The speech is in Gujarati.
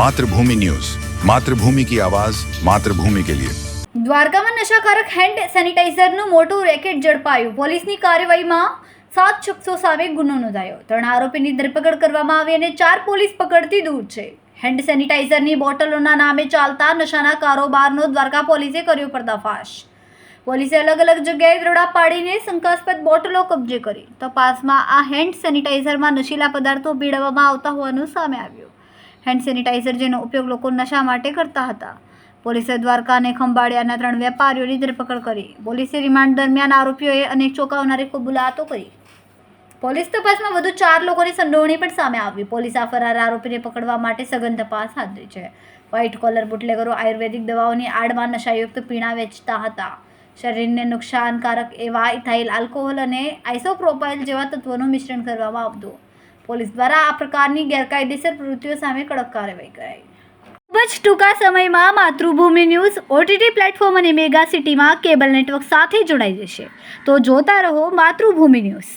માતૃભૂમિ ન્યૂઝ માતૃભૂમિ કી આવાઝ માતૃભૂમિ કે લિયે દ્વારકામાં નશાકારક હેન્ડ સેનિટાઈઝરનું મોટું રેકેટ ઝડપાયું. પોલીસની કાર્યવાહીમાં સાત શખ્સો સામે ગુનો નોંધાયો. ત્રણ આરોપીની ધરપકડ કરવામાં આવી અને ચાર પોલીસ પકડથી દૂર છે. હેન્ડ સેનિટાઈઝરની બોટલોના નામે ચાલતા નશાના કારોબારનો દ્વારકા પોલીસે કર્યો પર્દાફાશ. પોલીસે અલગ અલગ જગ્યાએ દરોડા પાડીને શંકાસ્પદ બોટલો કબજે કરી. તપાસમાં આ હેન્ડ સેનિટાઈઝરમાં નશીલા પદાર્થો ભીડવવામાં આવતા હોવાનું સામે આવ્યું. હેન્ડ સેનિટાઈઝર જેનો ઉપયોગ લોકો નશા માટે કરતા હતા. પોલીસે દ્વારકા અને ખંભાળિયાના ત્રણ વેપારીઓની ધરપકડ કરી. પોલીસે રિમાન્ડ દરમિયાન આરોપીઓએ અનેક ચોંકાવનારી કબૂલાતો કરી. પોલીસ તપાસમાં વધુ ચાર લોકોની સંડોવણી પણ સામે આવી. પોલીસ આ ફરાર આરોપીને પકડવા માટે સઘન તપાસ હાથ ધરી છે. વ્હાઇટ કોલર બુટલેગરો આયુર્વેદિક દવાઓની આડમાં નશાયુક્ત પીણા વેચતા હતા. શરીરને નુકસાનકારક એવા ઇથાઇલ આલ્કોહોલ અને આઇસોપ્રોપાઇલ જેવા તત્વોનું મિશ્રણ કરવામાં આવતું. પોલીસ દ્વારા આ પ્રકારની ગેરકાયદેસર પ્રવૃત્તિઓ સામે કડક કાર્યવાહી કરાઈ. ખૂબ જ ટૂંકા સમયમાં માતૃભૂમિ ન્યૂઝ ઓટીટી પ્લેટફોર્મ અને મેગા સિટીમાં કેબલ નેટવર્ક સાથે જોડાઈ જશે. તો જોતા રહો માતૃભૂમિ ન્યૂઝ.